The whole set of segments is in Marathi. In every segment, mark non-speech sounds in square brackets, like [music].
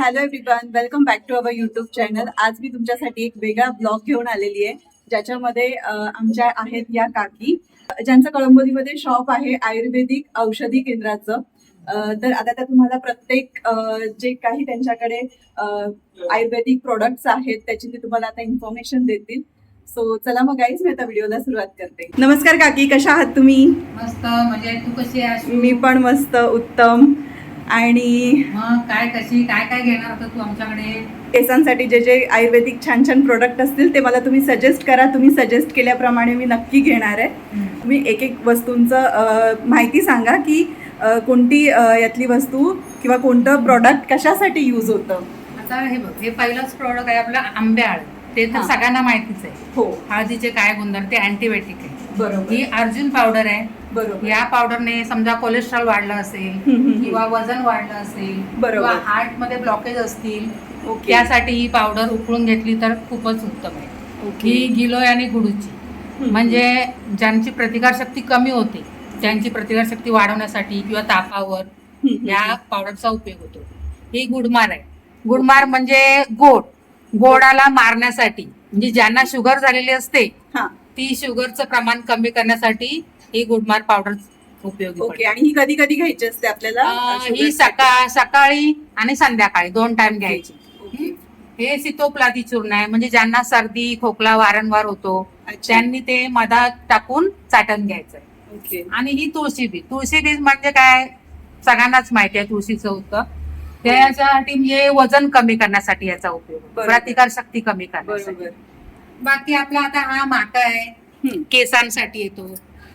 Hello everyone welcome back to our YouTube channel आज मी तुमच्यासाठी एक वेगळा ब्लॉग घेऊन आलेली आहे ज्याच्यामध्ये आमच्या आहेत या काकी. ज्यांचं कळंबोलीमध्ये शॉप आहे आयुर्वेदिक औषधी केंद्राचं. तर आता त्या तुम्हाला प्रत्येक जे काही त्यांच्याकडे आयुर्वेदिक प्रोडक्ट्स आहेत त्याची ते तुम्हाला आता इन्फॉर्मेशन देतील. सो चला मग गाईज मी आता व्हिडिओला सुरुवात करते. नमस्कार काकी कशा आहात तुम्ही? मस्त म्हणजे तू कशी मी पण मस्त उत्तम. आणि मग काय कशी काय काय घेणार होतं तू आमच्याकडे? केसांसाठी जे जे आयुर्वेदिक छान छान प्रोडक्ट असतील ते मला तुम्ही सजेस्ट करा. तुम्ही सजेस्ट केल्याप्रमाणे मी नक्की घेणार आहे. तुम्ही एक एक वस्तूंचं माहिती सांगा की अ, कोणती अ, यातली वस्तू किंवा कोणतं प्रोडक्ट कशासाठी यूज होतं? आता हे बघ हे पहिलंच प्रोडक्ट आहे आपलं आंबे हळद ते तर हा. सगळ्यांना माहितीच आहे. हो. हळदीचे काय गुणधर्म ते अँटीबायोटिक आहे. बरोबर. ही अर्जुन पावडर आहे. बरोबर. या पावडरने समजा कोलेस्ट्रॉल वाढलं असेल हम्म, हम्म, हम्म. किंवा वजन वाढलं असेल बरोबर. किंवा हार्टमध्ये ब्लॉकेज असतील ओके. त्यासाठी ही पावडर उकळून घेतली तर खूपच उत्तम आहे. ओके. ही गिलोय आणि गुडूची. हम्म. म्हणजे ज्यांची प्रतिकारशक्ती कमी होते त्यांची प्रतिकारशक्ती वाढवण्यासाठी किंवा तापावर हम्म, या पावडरचा उपयोग होतो. ही गुडमार आहे. गुडमार म्हणजे गोड. गोडाला मारण्यासाठी म्हणजे ज्यांना शुगर झालेली असते हा. ती शुगरचं प्रमाण कमी करण्यासाठी ही गुडमार पावडर उपयोगी ओके पडते. आणि ही कधी कधी घ्यायची असते आपल्याला? अं, ही सकाळ सकाळी आणि संध्याकाळी दोन टाइम घ्यायची. हे? सितोप्लादी चूर्ण आहे म्हणजे ज्यांना सर्दी खोकला वारंवार होतो. त्यांनी ते मधात टाकून चाटण घ्यायचं ओके. आणि ही तुळशी बीज तुळशी बीज म्हणजे काय? सगळ्यांनाच माहिती आहे तुळशीचं होतं. त्याच्यासाठी म्हणजे वजन कमी करण्यासाठी याचा उपयोग. बरोबर. प्रतिकार शक्ती कमी करण्यासाठी बरोबर बाकी आपला आता हा माका आहे हम्म. केसांसाठी येतो.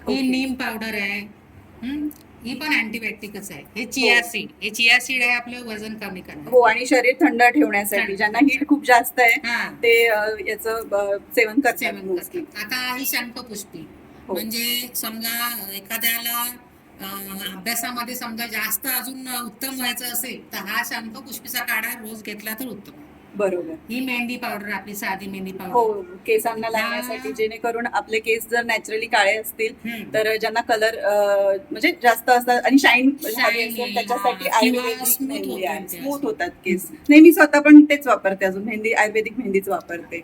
ही नीम पावडर आहे हम्म. ही पण अँटीबायोटिकच आहे हे चिया हो. सीड हे चिया सीड आहे आपलं वजन कमी हो आणि शरीर थंड ठेवण्यासाठी. ज्यांना हीट खूप जास्त आहे हा ते अ, याचं अ, सेवन करतात सेवन mostly. करतात आता ही शंखपुष्पी हो. म्हणजे समजा एखाद्याला अभ्यासामध्ये समजा जास्त अजून उत्तम व्हायचं असेल तर हा शंखपुष्पीचा काढा रोज घेतला तर उत्तम. बरोबर. ही मेहंदी पावडर आपली साधी मेहंदी हो पावडर केसांना लावण्यासाठी जेणेकरून आपले केस जर नॅचरली काळे असतील. तर ज्यांना कलर म्हणजे जास्त असतात आणि शाईन त्याच्यासाठी हा, आयुर्वेदिक स्मूथ. होतात केस. नाही मी स्वतः पण तेच वापरते अजून मेहंदी आयुर्वेदिक मेहंदीच वापरते.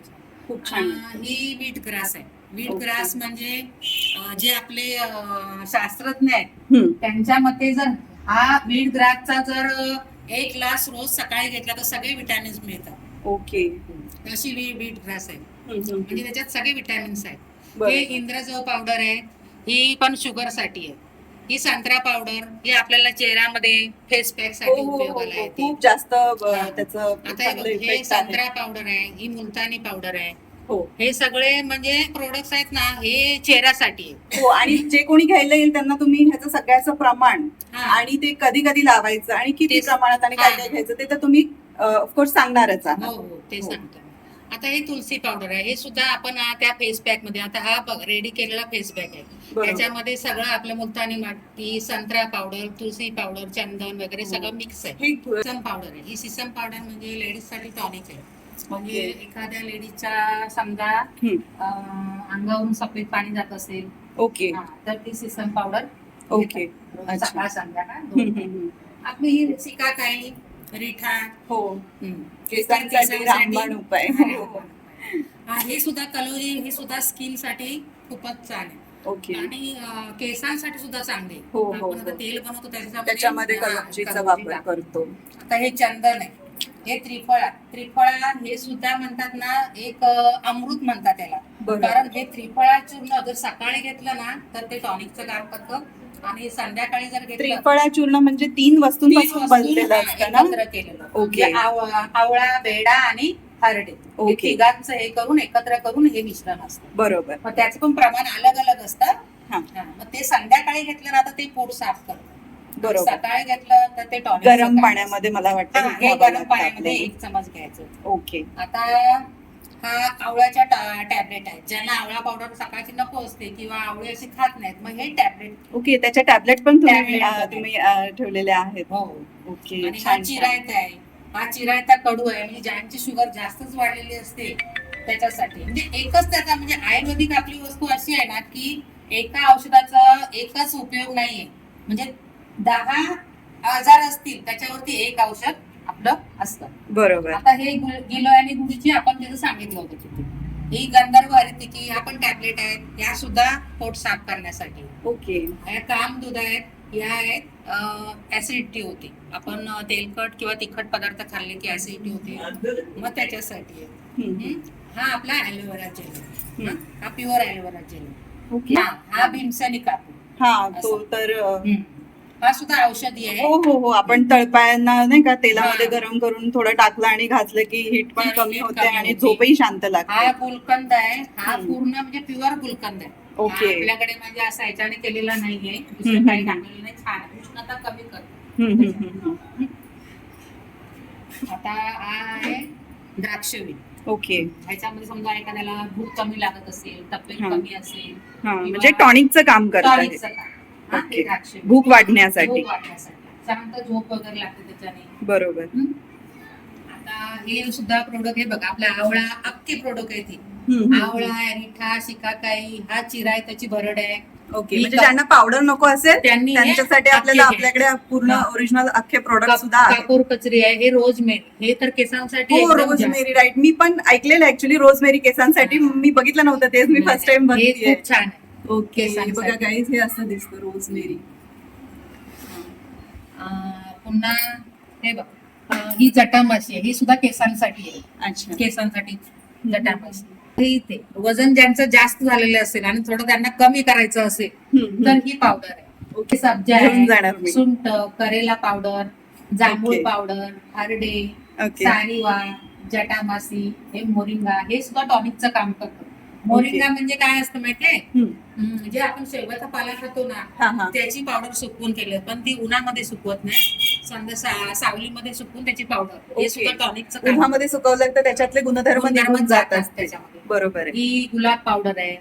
खूप छान ही वीट ग्रास आहे. वीट ओके. ग्रास म्हणजे जे आपले शास्त्रज्ञ आहेत. त्यांच्या मते जर हा वीट ग्रासचा जर एक ग्लास रोज सकाळी घेतला तर सगळे विटॅमिन्स मिळतात ओके अशी वी- वीट ग्रास आहे म्हणजे. त्याच्यात सगळे विटॅमिन्स आहेत हे. इंद्रजव पावडर आहे ही पण शुगरसाठी आहे ही संत्रा पावडर ही आपल्याला चेहऱ्यामध्ये फेस पॅकसाठी हो, हो, उपयोगाला हो. येते खूप जास्त आता हे संत्रा पावडर आहे ही मुलतानी पावडर आहे हो हे सगळे म्हणजे प्रोडक्ट्स आहेत ना हे चेहऱ्यासाठी हो आणि जे कोणी घ्यायला येईल त्यांना तुम्ही ह्याचं सगळ्याचं प्रमाण हा. आणि ते कधी कधी लावायचं आणि किती. प्रमाणात आणि काय हा. काय घ्यायचं ते तर तुम्ही ऑफकोर्स सांगणारच हो आहात हो ते हो. सांगतो आता हे तुलसी पावडर आहे हे सुद्धा आपण त्या फेस पॅकमध्ये आता हा बघ रेडी केलेला फेस पॅक आहे. त्याच्यामध्ये सगळं आपलं मुलतानी माती संत्रा पावडर तुळसी पावडर चंदन वगैरे हो. सगळं मिक्स आहे हे सिसम पावडर आहे ही सिसम पावडर म्हणजे लेडीजसाठी टॉनिक आहे म्हणजे. एखाद्या लेडीजच्या समजा. अं, अंगावरून सफेद पाणी जात असेल ओके हा, तर ती सिसम पावडर ओके. अच्छा. सकाळ संध्याकाळ हम्म, दोन हम्म, time. हम्म. आपली ही सिकाकाई रिठा हो. केसांसाठी केसांसाठी- रामबाण उपाय हो. हा, हे सुद्धा कलोरी हे सुद्धा स्किनसाठी खूपच छान आहे ओके आणि अं, केसांसाठी सुद्धा चांगले हो, हो, आपण आता हो. तेल बनवतो त्याच्यामध्ये हा, वापर. करतो आता हे चंदन आहे हे त्रिफळा त्रिफळा हे सुद्धा म्हणतात ना एक अमृत म्हणतात त्याला. कारण हे त्रिफळा चूर्ण जर सकाळी घेतलं ना तर ते टॉनिकचं काम करतं. आणि संध्याकाळी जर घेतलं त्रिफळा चूर्ण म्हणजे तीन वस्तूंपासून वस्तू, बनलेलं एकत्र केलेलं. ओके. म्हणजे आवळा आवळा, बेडा आणि हरडे. ओके. तिघांचं हे करून एकत्र करून हे मिश्रण असतं. बरोबर. मग त्याचं पण प्रमाण अलग अलग असतं मग ते संध्याकाळी घेतलं ना तर ते पोट साफ करतं. बरोबर. सकाळी घेतलं तर ते टॉनिक गरम पाण्यामध्ये मला वाटतं हा, गरम पाण्यामध्ये. एक चमच घ्यायचं. ओके. आता हा आवळ्याच्या टॅबलेट आहे ज्यांना आवळा पावडर सकाळची नको असते किंवा आवळे अशी खात नाहीत मग हे टॅबलेट ओके त्याच्या टॅबलेट पण तुम्ही Tablet अं, पण तुम्ही अं, ठेवलेले आहेत. हो. ओके आणि हा. चिरायता आहे. हा चिरायता कडू आहे. म्हणजे ज्यांची शुगर जास्तच वाढलेली असते त्याच्यासाठी. म्हणजे एकच त्याचा म्हणजे आयुर्वेदिक आपली वस्तू अशी आहे ना की एका औषधाचा एकच उपयोग नाहीये. म्हणजे दहा आजार असतील त्याच्यावरती एक औषध आपलं असतं. बरोबर. आता हे गुल- आणि गुडीची आपण त्याचं सांगितलं होतं तिथे. ही गंधर्व हरितिकी ह्या पण टॅबलेट आहेत या सुद्धा पोट साफ करण्यासाठी. ओके. ह्या काम दूध आहेत या आहेत ऍसिडिटी होते. आपण तेलकट किंवा तिखट पदार्थ खाल्ले की ऍसिडिटी होते. मग त्याच्यासाठी. हा आपला ॲलोवेरा जेल. हा प्युअर ॲलोवेरा जेल हा भीमसेनी कापूर हा तो तर हा सुद्धा औषधी आहे हो हो हो आपण तळपायांना नाही का तेलामध्ये हा. गरम करून थोडं टाकलं आणि घातलं की हिट पण हा, कमी होते कमी आणि होते. झोपही शांत हा लागते गुलकंद आहे हा हम्म. पूर्ण म्हणजे प्युअर गुलकंद आहे ओके. हा आपल्याकडे म्हणजे असं ह्याच्याने केलेला नाहीये दुसरं हम्म. काही टाकलेलं नाही छान. उष्णता कमी करतो हम्म, हम्म, हम्म, हम्म. आता हा आहे ओके ह्याच्यामध्ये समजा एखाद्याला भूक कमी लागत असेल तब्येत हा. कमी असेल हा म्हणजे टॉनिकचं काम करतात काम. हा, हे ओके. भूक वाढण्यासाठी. झोप वाढण्यासाठी. शांत झोप वगैरे लागते त्याच्याने. बरोबर. आता हे सुद्धा प्रोडक्ट हे बघा आपला आवळा अख्खे प्रोडक्ट आहे ते. आवळा एरिठा शिकाकाई हा चिरा आहे त्याची भरड आहे. ओके म्हणजे ज्यांना पावडर नको असेल त्यांनी त्यांच्यासाठी आपल्याला. आपल्याकडे पूर्ण. ओरिजिनल अख्खे प्रोडक्ट सुद्धा कापूर कचरी आहे हे रोज मेरी हे तर केसांसाठी हो एकदम रोज जास्त. मेरी राईट मी पण ऐकलेलं ऍक्च्युली रोज मेरी केसांसाठी. मी बघितलं नव्हतं तेच मी फर्स्ट टाइम बघितली छान ओके. बघा गाईज हे असं दिसतं रोज मेरी अं, पुन्हा हे बघ. ही जटामाशी आहे ही सुद्धा केसांसाठी आहे. अच्छा. केसांसाठी जटामाशी. हे इथे वजन ज्यांचं जास्त झालेलं असेल आणि थोडं त्यांना कमी करायचं असेल तर. ही पावडर आहे. ओके सब्जा आहे. सुंठ करेला पावडर जांभूळ. पावडर हरडे सारीवा जटामासी हे मोरिंगा हे सुद्धा टॉनिकचं काम करतं. मोरिंगा म्हणजे काय असतं माहितीये? जे आपण शेवगाचा पाला खातो ना त्याची पावडर सुकवून केली पण ती उन्हामध्ये सुकवत नाही. समजा सावलीमध्ये सुकवून त्याची पावडर. हे सुद्धा टॉनिकचं उन्हामध्ये सुकवलं तर त्याच्यातले गुणधर्म निघून जात त्याच्यामध्ये. बरोबर ही गुलाब पावडर आहे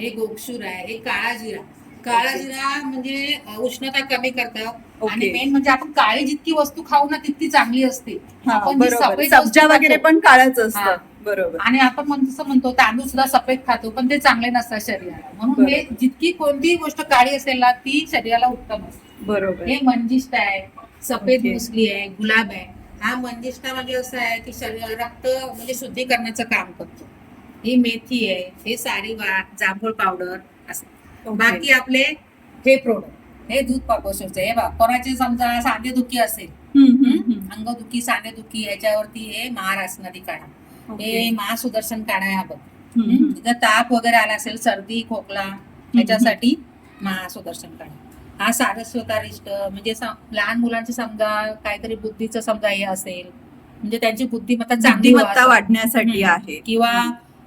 हे गोक्षूर आहे हे काळा जिरा. काळा. जिरा म्हणजे उष्णता कमी करतं. ओके. आणि मेन म्हणजे आपण काळी जितकी वस्तू खाऊ ना तितकी चांगली असते. आपण सब्जा वगैरे पण काळच. असतं. बरोबर. आणि आपण म्हण- जसं म्हणतो तांदूळ सुद्धा सफेद खातो पण ते चांगले नसतात शरीराला. म्हणून हे जितकी कोणतीही गोष्ट काळी असेल ना ती शरीराला उत्तम असते. बरोबर. हे मंजिष्ट आहे सफेद. मुसली आहे गुलाब आहे हा मंजिष्टा म्हणजे असं आहे की शरीर रक्त म्हणजे शुद्धीकरणाचं काम करतो. ही मेथी आहे हे सारीवा जांभूळ पावडर असं. बाकी आपले हे प्रोडक्ट हे दूध पापोषरचे हे बघा कोणाचे समजा सांधेदुखी असेल. अंगदुखी सांधेदुखी याच्यावरती हे महारासनादी काढा. हे महासुदर्शन काढा हा बघ. जर ताप वगैरे आला असेल सर्दी खोकला याच्यासाठी महासुदर्शन काढा. हा सारस्वतारिष्ट म्हणजे लहान मुलांचे समजा काहीतरी बुद्धीचं समजा हे असेल म्हणजे त्यांची बुद्धिमत्ता चांगली बुद्धिमत्ता. वाढण्यासाठी. आहे. किंवा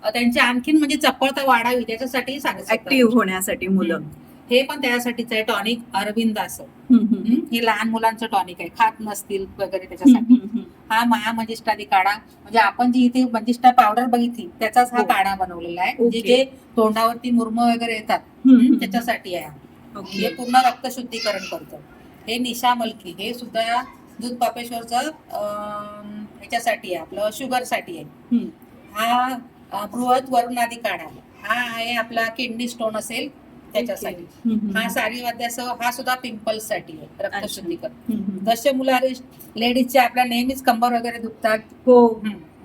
त्यांची आणखीन म्हणजे चपळता वाढावी त्याच्यासाठी ऍक्टिव्ह होण्यासाठी मुलं. हे पण त्याच्यासाठीच आहे टॉनिक अरविंद असं? हे लहान मुलांचं टॉनिक आहे खात नसतील वगैरे त्याच्यासाठी. हा महामंजिष्टादी काढा म्हणजे आपण जी इथे मंजिष्टा पावडर बघितली त्याचाच हा हो. काढा बनवलेला आहे म्हणजे. जे तोंडावरती मुरम वगैरे येतात. त्याच्यासाठी आहे हा. हे पूर्ण रक्त शुद्धीकरण करतं हे निशा मलकी हे सुद्धा दूध पापेश्वरचं ह्याच्यासाठी आहे आपलं शुगरसाठी आहे. हा बृहत वरुणादी काढा हा आहे आपला किडनी स्टोन असेल त्याच्यासाठी. हा सारीवाद्यासह हा सुद्धा पिंपल्ससाठी आहे रक्त अच्छा. शुद्धीकरण हम्म, हम्म. दश मुलारी लेडीजचे आपल्या नेहमीच कंबर वगैरे दुखतात हो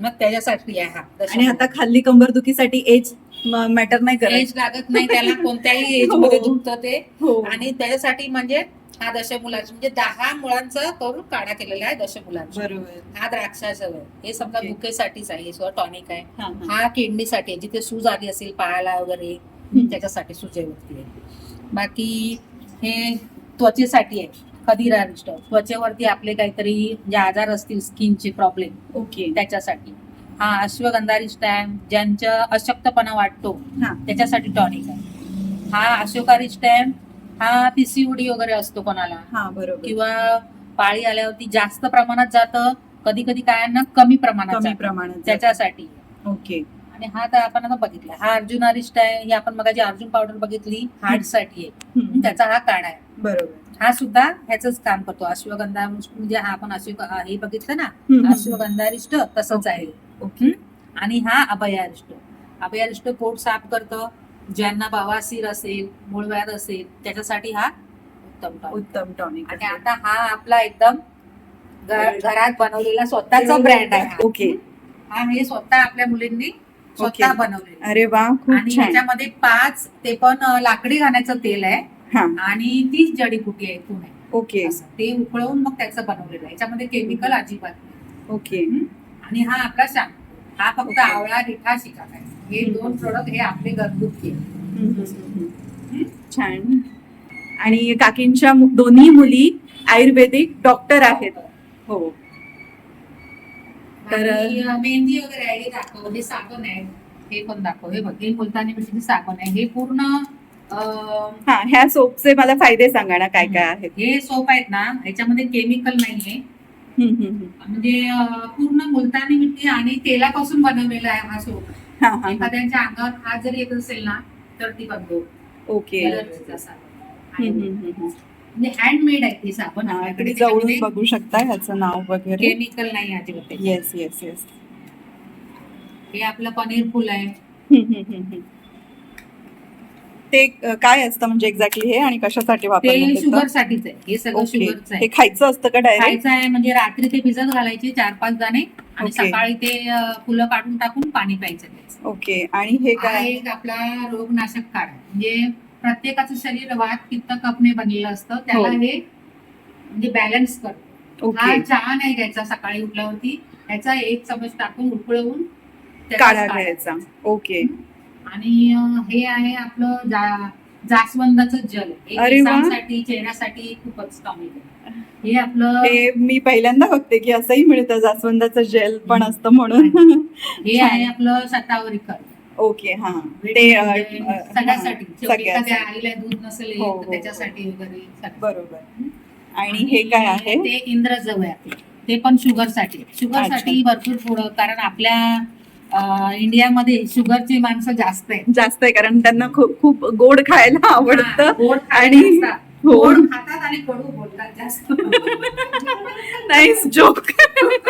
मग त्याच्यासाठी आहे हा आणि आता खाल्ली कंबरदुखीसाठी एज मॅटर नाही करत एज लागत नाही त्याला [laughs] कोणत्याही एजमध्ये हो. दुखतं ते हो आणि त्याच्यासाठी म्हणजे हा दशमुलांचा म्हणजे दहा मुलांचा करून काढा केलेला आहे दशमुलांचा बरोबर हा द्राक्षाचं हे समजा. बुकेसाठीच आहे हे टॉनिक आहे हा, हा. हा किडनीसाठी जिथे सूज आली असेल पायाला वगैरे. त्याच्यासाठी सुजेवरती आहे बाकी हे त्वचेसाठी आहे. खदिरारिष्ट त्वचेवरती आपले काहीतरी जे आजार असतील स्किनचे प्रॉब्लेम ओके. त्याच्यासाठी. हा अश्वगंधारिष्ट आहे ज्यांच्या अशक्तपणा वाटतो हा. त्याच्यासाठी टॉनिक आहे. हा अशोकारिष्ट आहे हा पीसीओडी वगैरे असतो कोणाला. हा बरोबर. किंवा पाळी आल्यावरती जास्त प्रमाणात जातं कधी कधी काय ना कमी प्रमाणात कमी. प्रमाणात. त्याच्यासाठी. ओके. आणि हा तर आपण आता बघितला. हा अर्जुन अरिष्ट आहे. ही आपण मगाची अर्जुन पावडर बघितली. हार्टसाठी आहे. त्याचा हा काढा आहे. बरोबर. हा सुद्धा ह्याच काम करतो. अश्वगंधा म्हणजे हा आपण अश्व हे बघितलं ना. अश्वगंधारिष्ट तसंच आहे. ओके. आणि हा अभयारिष्ट अभयारिष्ट पोट साफ करतं. ज्यांना बवासीर असेल मूळव्याध असेल त्याच्यासाठी हा उत्तम उत्तम टॉनिक आणि आता हा आपला एकदम घरात बनवलेला स्वतःचा ब्रँड आहे. ओके. हा हे स्वतः आपल्या मुलींनी स्वतः. बनवलेला अरे वा खूप आणि छान. ह्याच्यामध्ये पाच ते पण अं, लाकडी घाण्याचं तेल आहे. हा. आणि तीस जडीबुटी आहे आहे ओके असं. ते उकळवून मग त्याचं बनवलेलं आहे. याच्यामध्ये केमिकल अजिबात नाही. ओके आणि हा आपला शॅम्पू हा फक्त. आवळा रिठा आहे. हे. दोन प्रोडक्ट हे आपले घरगुती आहे. हम्म, हम्म, हम्म. छान. आणि काकींच्या मु- दोन्ही मुली आयुर्वेदिक डॉक्टर आहेत. हो. तर- मेहंदी वगैरे आहे हे दाखव हे साबण आहे. हे पण दाखव. हे बघ हे मुलतानी साबण आहे. हे पूर्ण हा ह्या सोपचे मला फायदे सांगा ना काय काय आहेत? हे सोप आहेत ना ह्याच्यामध्ये केमिकल नाहीये. म्हणजे पूर्ण मुलतानी मिट्टी आणि तेलापासून बनवलेला आहे हा सोप. एखाद्यांच्या अंगावर हात जरी येत असेल ना तर ती बंद ओके. साबण. म्हणजे हँडमेड आहे ते साबण हा, इकडे जवळून बघू शकता ह्याचं नाव वगैरे केमिकल नाही अजिबात त्याच्यात. येस येस येस हे आपलं पनीर फुल आहे ते अ, काय असतं म्हणजे एक्झॅक्टली हे आणि कशासाठी ते वापरण्यात शुगर? साठीच आहे हे सगळं शुगरचं हे आहे खायचं असतं का डायरेक्ट खायचं आहे म्हणजे रात्री ते भिजत घालायचे चार पाच दाणे आणि. सकाळी ते अं, फुलं काढून टाकून पाणी प्यायचं त्याचं. ओके आणि हे हा काय एक आपला रोगनाशक काढ. म्हणजे प्रत्येकाचं शरीर वात पित्त कपने बनलेलं असतं. त्याला हो. हे म्हणजे बॅलन्स करतो हा चहा नाही घ्यायचा सकाळी उठल्यावरती. ह्याचा एक चमच टाकून उकळवून काढा घ्यायचा. ओके. आणि हे आहे आपलं जा- जास्वंदाचं जल. हे. केसांसाठी चेहऱ्यासाठी खूपच कमी हे आपलं हे मी पहिल्यांदा बघते की असंही मिळतं जास्वंदाचं जेल पण असतं म्हणून. [laughs] हे आहे आपलं शतावरी कर ओके हा. ते अ, म्हणजे अ, सगळ्यासाठी. हा, शेवटी एखाद्या सगळ्यासाठी. आईला दूध नसेल येत, हो, तर हो, त्याच्यासाठी वगैरे सगळं. बरोबर. आणि हे काय आहे? ते इंद्रजव आहे. ते पण शुगरसाठी शुगरसाठी भरपूर पुढं कारण आपल्या अं, इंडियामध्ये शुगरची माणसं जास्त आहेत. जास्त आहे कारण त्यांना खूप खूप गोड खायला हा, आवडतं. गोड आणि-. हो. गोड खातात आणि कडू बोलतात जास्त. नाईस जोक [laughs]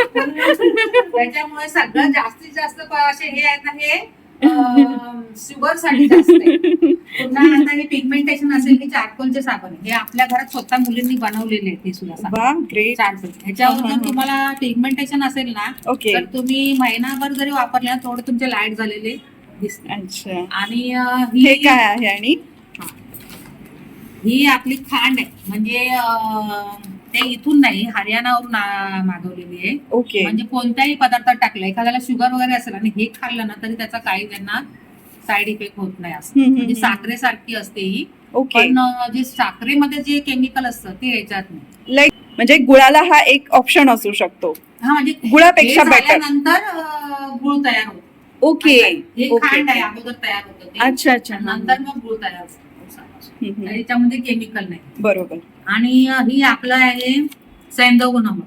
त्याच्यामुळे सगळं जास्तीत जास्त प- असे हे आहेत ना हे शुगरसाठी. पुन्हा आता हे पिगमेंटेशन असेल की चारकोलचे साबण. हे आपल्या घरात स्वतः मुलींनी बनवलेले आहेत ते सुद्धा साबण. वा ग्रेट चारकोल ह्याच्यावर जर. तुम्हाला पिगमेंटेशन असेल ना ओके तर तुम्ही महिनाभर जरी वापरले ना थोडे तुमचे लाइट झालेले दिसते अच्छा आणि अं, हे ही काय आहे आणि ही आपली खांड आहे म्हणजे अं, ते इथून नाही हरियाणावरून आ- मागवलेली आहे. ओके. म्हणजे कोणत्याही पदार्थात टाकलं एखाद्याला शुगर वगैरे असेल आणि हे खाल्लं ना तरी त्याचा काही त्यांना साईड इफेक्ट होत नाही असं. हम्म, हम्म, म्हणजे हम्म. साखरेसारखी असते ही. ओके. पण अं, जे साखरेमध्ये जे केमिकल असतं ते याच्यात नाही. लाईक म्हणजे गुळाला हा एक ऑप्शन असू शकतो. हा म्हणजे गुळापेक्षा better. झाल्यानंतर अं, गुळ तयार होतो. ओके. हे खांड आहे अगोदर तयार होतं ते. अच्छा अच्छा. हा. नंतर मग गुळ तयार होतो. हम्म, हम्म. याच्यामध्ये केमिकल नाही. बरोबर. आणि ही आपलं आहे सैंदव नमक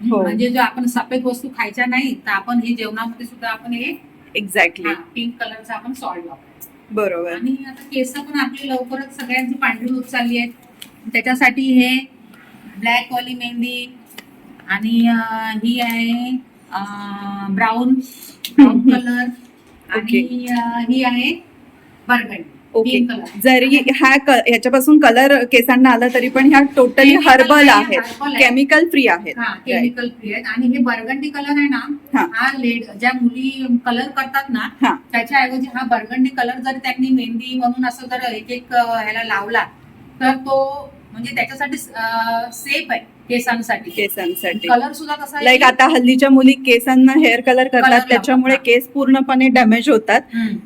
हो. म्हणजे जो आपण सफेद वस्तू खायच्या नाही तर आपण हे जेवणामध्ये सुद्धा आपण हे एक्झॅक्टली पिंक कलरचा आपण सॉल्ट वापरायचं बरोबर. आणि आता केस पण आपली लवकरच सगळ्यांची पांढरी होत चालली आहेत त्याच्यासाठी हे ब्लॅक वाली मेहंदी आणि अं, ही आहे ब्राऊन ब्राऊन. कलर आणि अं, ही आहे बर्गंडी ओके जरी हा क- ह्याच्यापासून कलर केसांना आला तरी पण ह्या टोटली हर्बल आहेत. केमिकल फ्री आहेत. हा केमिकल फ्री आहेत. आणि हे बर्गंडी कलर आहे. ना हा. लेड ज्या मुली कलर करतात ना. त्याच्याऐवजी हा बर्गंडी कलर जर त्यांनी मेहंदी म्हणून असं जर एक एक ह्याला लावला तर तो म्हणजे त्याच्यासाठी सेफ आहे केसांसाठी केसांसाठी कलर सुद्धा कसा लाईक आता हल्लीच्या मुली केसांना हेअर कलर करतात. त्याच्यामुळे केस पूर्णपणे डॅमेज होतात.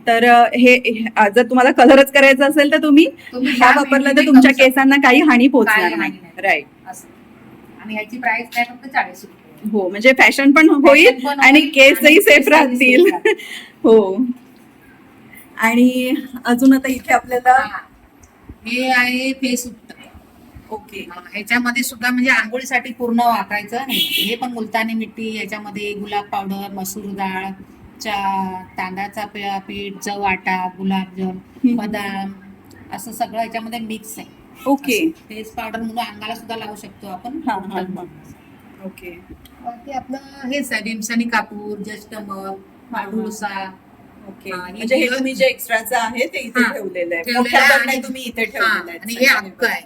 तर हे जर तुम्हाला कलरच करायचा असेल तर तुम्ही हा वापरला तर तुमच्या. केसांना काही हानी पोहोचणार नाही. राईट असं. आणि ह्याची प्राइस काय फक्त चाळीस रुपये हो म्हणजे फॅशन पण होईल आणि केसही सेफ राहतील. हो आणि अजून आता इथे आपल्याला हा. आहे फेस उठत ओके. ह्याच्यामध्ये सुद्धा म्हणजे आंघोळीसाठी पूर्ण वापरायचं नाही. हे पण मुलतानी मिट्टी याच्यामध्ये गुलाब पावडर मसूर डाळ चा तांदळाचा पीठ जव आटा गुलाबजल बदाम असं सगळं याच्यामध्ये मिक्स आहे. ओके. फेस पावडर म्हणून अंगाला सुद्धा लावू शकतो आपण. ओके. बाकी आपलं हेच आहे भीमसनी कापूर जस्टमर अडुळसा ओके हा, हे म्हणजे हे तुम्ही जे एक्स्ट्राचं आहे ते इथे ठेवलेलं आहे. तुम्ही इथे ठेवलेलं आहे. आणि हे अक्क आहे.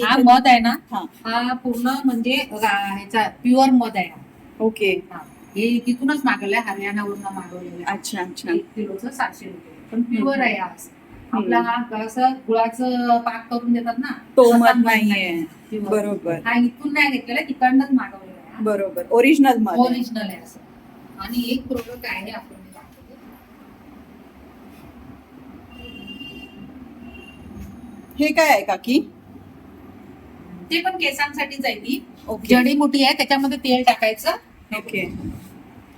हा मध आहे ना हा हा पूर्ण म्हणजे ह्याचा प्युअर मध आहे हा. ओके हा. हे तिथूनच मागवलंय हरियाणावरून मागवलेलं आहे. अच्छा अच्छा एक किलोचं सातशे रुपये पण प्युअर आहे हा हम्म. आपला हा असं गुळाचं पाक करून देतात ना तो तसा मध नाहीये Pure. बरोबर हा इथून नाही घेतलेला तिकडनंच मागवलेला आहे बरोबर ओरिजिनल मध आहे. ओरिजिनल आहे असं आणि एक प्रोडक्ट आहे आपण दाखवतो. हे काय आहे काकी ते पण केसांसाठीच आहे ती ओके. जडीबुटी आहे त्याच्यामध्ये तेल टाकायचं. ओके.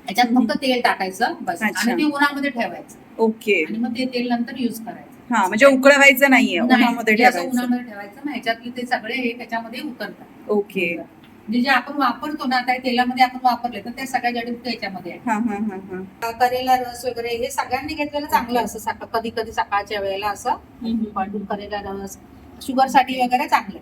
त्याच्यात फक्त तेल टाकायचं बस. आणि ते उन्हामध्ये ठेवायचं. ओके. आणि मग ते तेल नंतर युज करायचं. हा म्हणजे उकळवायचं नाहीये नाही, उन्हामध्ये ठेवायचं. मग ह्याच्यातले ते सगळे हे त्याच्यामध्ये उतरतात. ओके. म्हणजे जे आपण वापरतो ना त्या तेलामध्ये आपण वापरले तर त्या सगळ्या जडीबुटी याच्यामध्ये करेला रस वगैरे हे सगळ्यांनी घेतलेलं चांगलं असं सकाळ कधी कधी सकाळच्या वेळेला असं. पण करेला रस शुगरसाठी वगैरे चांगलं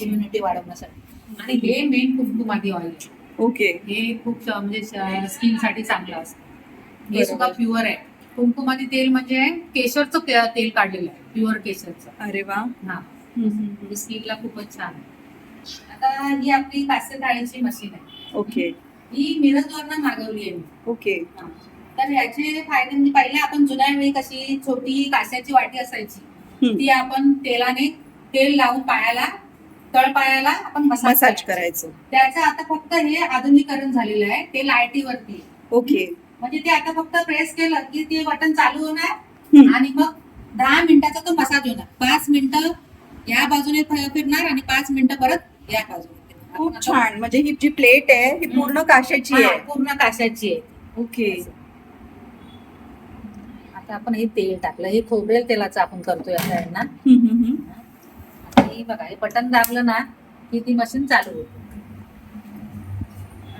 इम्युनिटी वाढवण्यासाठी. आणि हे मेन कुमकुमादी ऑइल ओके हे खूप म्हणजे स्किनसाठी चांगलं असतं. हे. सुद्धा प्युअर आहे. कुमकुमादी तेल म्हणजे केशरचं तेल काढलेलं आहे प्युअर केशरचं. अरे वा. हा. स्किनला खूपच छान आहे. आता ही आपली कास्य थाळीची मशीन आहे. ओके ही मिरजवरनं मागवली आहे मी. ओके. तर याचे फायदे म्हणजे पहिले आपण जुन्या वेळी कशी छोटी कास्याची वाटी असायची. ती आपण तेलाने तेल लावून पायाला तळपायाला आपण मसाज करायचो. त्याचं आता फक्त हे आधुनिकरण झालेलं आहे ते लाईटीवरती आहे. ओके म्हणजे ते आता फक्त प्रेस केलं की ते बटन चालू होणार. आणि मग दहा मिनिटाचा तो मसाज होणार पाच मिनिटं या बाजूने फिरणार आणि पाच मिनिटं परत या बाजूने. खूप छान म्हणजे ही जी प्लेट आहे ही. पूर्ण काशाची आहे पूर्ण काशाची आहे ओके आता आपण हे तेल टाकलं हे खोबरेल तेलाचं आपण करतोय आता आहे ना हम्म, हम्म, हम्म. आता हे बघा हे बटन दाबलं ना की ती मशीन चालू होते.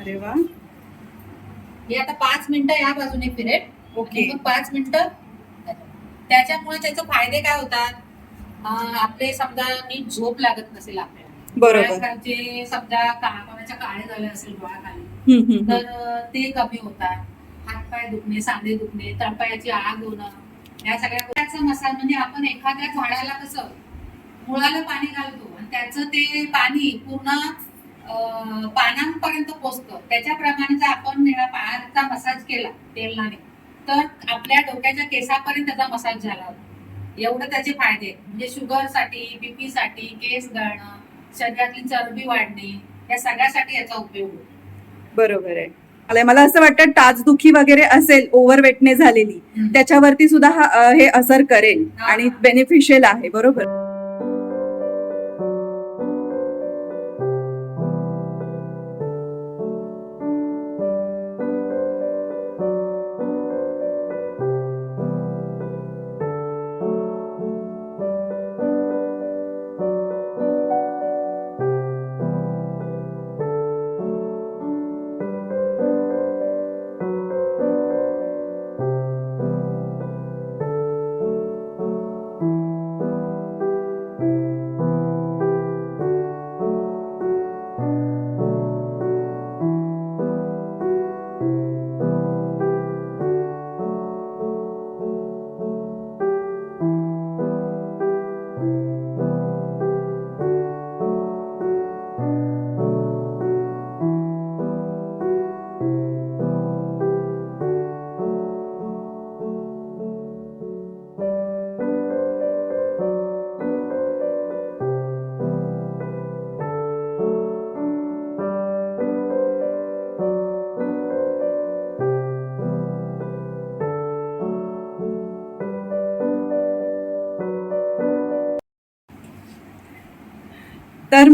अरे वा. हे आता पाच मिनिटं या बाजूने फिरेल. ओके. पाच मिनिटं त्याच्यामुळे त्याचे फायदे काय होतात? आपले समजा नीट झोप लागत नसेल आपल्याला. बरोबर. समजा कामाच्या काळे झाले असेल डोळ्याखाली. तर ते कमी होतात. हातपाय दुखणे सांधे दुखणे तळपायाची आग होणं या सगळ्या गोष्टीचा मसाज म्हणजे आपण एखाद्या झाडाला कसं मुळाला पाणी घालतो आणि त्याचं ते पाणी पूर्ण पानांपर्यंत पोचतं त्याच्याप्रमाणे जर आपण या पायाचा मसाज केला तेलाने तर आपल्या डोक्याच्या केसापर्यंत त्याचा मसाज झाला एवढं त्याचे फायदे. म्हणजे शुगरसाठी बीपी साठी केस गळणं शरीरातली चरबी वाढणे या सगळ्यासाठी याचा उपयोग होतो बरोबर आहे मला- असं वाटतं टाचदुखी वगैरे असेल ओव्हरवेटने झालेली हम्म. त्याच्यावरती सुद्धा हा हे असर करेल. आणि बेनिफिशियल आहे बरोबर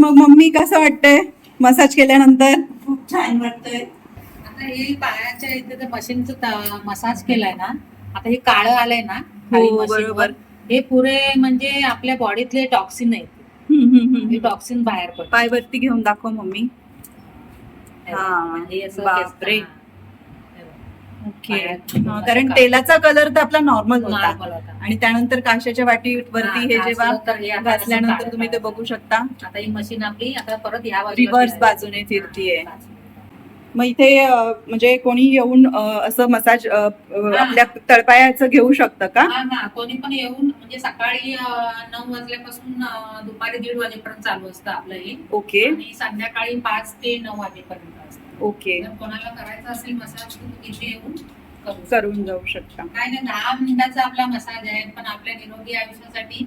मग मम्मी कसं वाटतंय मसाज केल्यानंतर खूप छान वाटतंय आता हे पायाच्या इथे ते मशीनचं मसाज केलाय ना आता हे काळं आलंय ना खाली हो, मशीनवर. बरोबर. हे पुरे म्हणजे आपल्या बॉडीतले टॉक्सिन आहेत हम्म, हम्म, हे. टॉक्सिन बाहेर पाय वरती घेऊन दाखव मम्मी हा, असं बापरे. ओके. कारण तेलाचा कलर तर आपला नॉर्मल होता. आणि त्यानंतर काशाच्या वाटीवरती हा, हे जेव्हा घासल्यानंतर तुम्ही ते. बघू शकता. आता ही मशीन आपली आता परत बाजूला रिव्हर्स. बाजूने फिरतीये. मग इथे म्हणजे कोणी येऊन असं मसाज आपल्या तळपायाचं घेऊ शकतं का? ना कोणी पण येऊन म्हणजे सकाळी नऊ वाजल्यापासून दुपारी दीड वाजेपर्यंत चालू असतं आपलं हे. ओके. आणि संध्याकाळी पाच ते नऊ वाजेपर्यंत. ओके. जर कोणाला करायचा असेल मसाज तुम्ही इथे येऊन करू शकता. करून जाऊ शकता. काय नाही दहा मिनिटाचा आपला मसाज आहे पण आपल्या निरोगी आयुष्यासाठी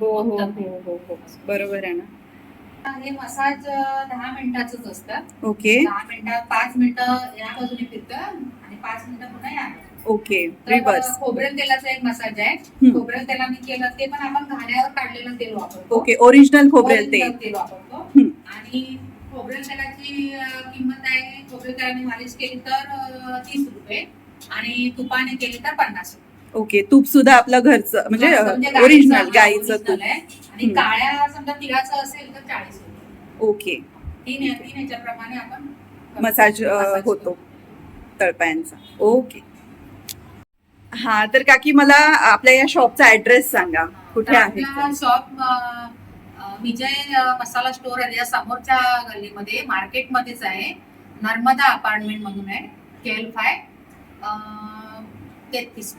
हो हो हो. हो हो. बरोबर आहे ना. हे मसाज अं, दहा मिनिटाचंच असतं. ओके. दहा मिनिटात पाच मिनिटं या बाजूने फिरतं आणि पाच मिनिटं पुन्हा या. ओके. तर रिवर्स खोबरेल तेलाचा एक मसाज आहे. हम्म. खोबरेल तेलाने केलं ते पण आपण घाण्यावर काढलेलं तेल वापरतो. ओके ओरिजिनल खोबरेल तेल. तेल वापरतो. हम्म. आणि खोबरेल तेलाची किंमत आहे खोबरेल तेलाने मालिश केली तर तीस रुपये आणि तुपाने केली तर पन्नास रुपये. ओके तूप सुद्धा आपलं घरचं म्हणजे ओरिजिनल गाईचं तूप. आणि. काळ्या समजा तिळाचं असेल तर चाळीस रुपये. ओके. तीन तीन आपण मसाज होतो. तळपायांचा. ओके. हा तर काकी मला आपल्या या शॉपचा ऍड्रेस सांगा. कुठे आहे शॉप विजय मसाला स्टोर आहे या समोरच्या गल्लीमध्ये मार्केटमध्येच आहे. नर्मदा अपार्टमेंट मधून आहे केल फाय. तेहतीस.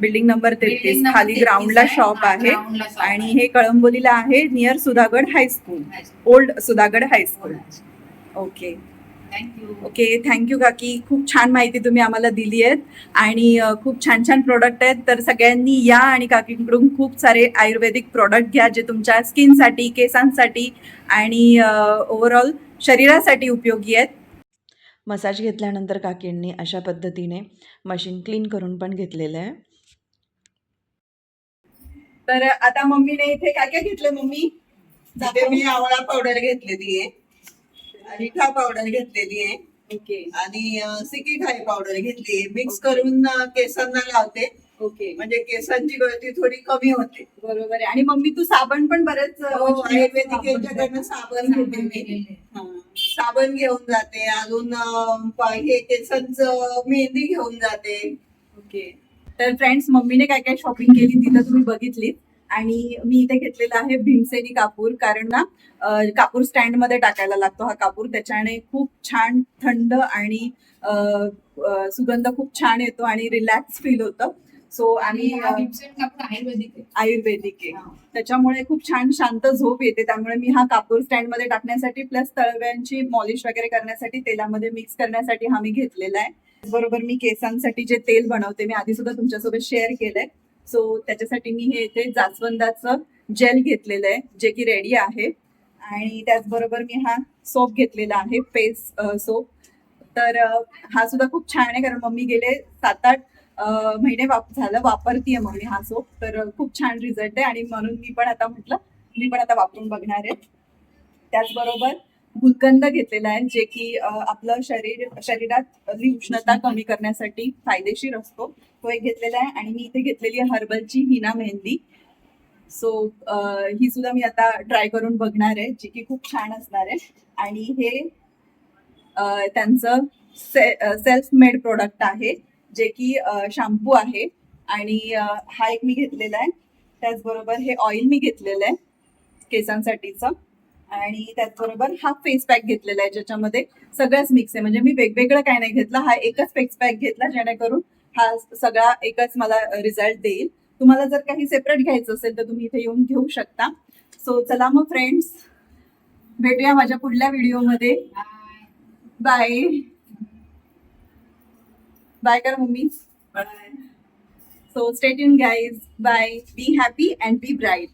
बिल्डिंग नंबर तेहतीस. खाली 33 ग्राउंडला आहे. शॉप हा, आहे. shop आणि आहे. हे कळंबोलीला आहे near Sudhagad high school old Sudhagad high school okay okay thank you काकी. खूप छान माहिती तुम्ही आम्हाला दिली आहेत. आणि खूप छान छान प्रोडक्ट आहेत. तर सगळ्यांनी या आणि काकींकडून खूप सारे आयुर्वेदिक प्रोडक्ट घ्या जे तुमच्या स्किनसाठी केसांसाठी आणि ओव्हरऑल शरीरासाठी उपयोगी आहेत. मसाज घेतल्यानंतर काकींनी अशा पद्धतीने मशीन क्लीन करून पण घेतलेलं आहे. तर आता मम्मीने इथे काय काय घेतलं मम्मी? मी आवळा पावडर घेतलेली आहे रिठा पावडर घेतलेली आहे. ओके. आणि अं, सिकीखाई पावडर घेतली मिक्स करून केसांना लावते. ओके. म्हणजे केसांची गळती थोडी कमी होते. बरोबर आहे. आणि मम्मी तू साबण पण बरेच हो, वर्षी आयुर्वेदिक यांच्याकडनं साबण घेते मी. साबण घेऊन जाते. अजून हे केसांचं मेहंदी घेऊन जाते. ओके. तर फ्रेंड्स मम्मीने काय काय शॉपिंग केली ती तर तुम्ही बघितली आणि मी इथे घेतलेला आहे भीमसेनी कापूर कारण ना कापूर स्टँडमध्ये टाकायला लागतो हा कापूर. त्याच्याने खूप छान थंड आणि सुगंध खूप छान येतो आणि रिलॅक्स फील होतं. सो आणि आयुर्वेदिक आहे. आयुर्वेदिक आहे. त्याच्यामुळे खूप छान शांत झोप येते. त्यामुळे मी हा कापूर स्टँडमध्ये टाकण्यासाठी प्लस तळव्यांची मॉलिश वगैरे करण्यासाठी तेलामध्ये मिक्स करण्यासाठी हा मी घेतलेला आहे. बरोबर मी केसांसाठी जे तेल बनवते मी आधी सुद्धा तुमच्यासोबत शेअर केलंय. सो त्याच्यासाठी मी हे इथे जास्वंदाचं जेल घेतलेलं आहे जे की रेडी आहे. आणि त्याचबरोबर मी हा सोप घेतलेला आहे फेस सोप तर हा सुद्धा खूप छान आहे कारण मम्मी गेले सात आठ महिने वाप झालं वापरतीये मम्मी हा सोप तर खूप छान रिझल्ट आहे. आणि म्हणून मी पण आता म्हटलं मी पण आता वापरून बघणार आहे. त्याचबरोबर गुलकंद घेतलेला आहे जे की आपलं शरीर शरीरातली उष्णता कमी करण्यासाठी फायदेशीर असतो. तो एक घेतलेला आहे आणि मी इथे घेतलेली आहे हर्बलची हिना मेहंदी. सो ही सुद्धा मी आता ट्राय करून बघणार आहे जी की खूप छान असणार आहे. आणि हे त्यांचं सेल्फ मेड प्रोडक्ट आहे जे की शॅम्पू आहे. आणि हा एक मी घेतलेला आहे. त्याचबरोबर हे ऑइल मी घेतलेलं आहे केसांसाठीचं. आणि त्याचबरोबर हा फेस पॅक घेतलेला आहे ज्याच्यामध्ये सगळंच मिक्स आहे. म्हणजे मी वेगवेगळं काय नाही घेतलं हा एकच फेस पॅक घेतला जेणेकरून हा सगळा एकच मला रिझल्ट देईल. तुम्हाला जर काही सेपरेट घ्यायचं असेल तर तुम्ही इथे येऊन घेऊ शकता. सो चला मग फ्रेंड्स भेटूया माझ्या पुढल्या व्हिडिओमध्ये. बाय बाय कर mummy. So stay in guys bye be happy and be bright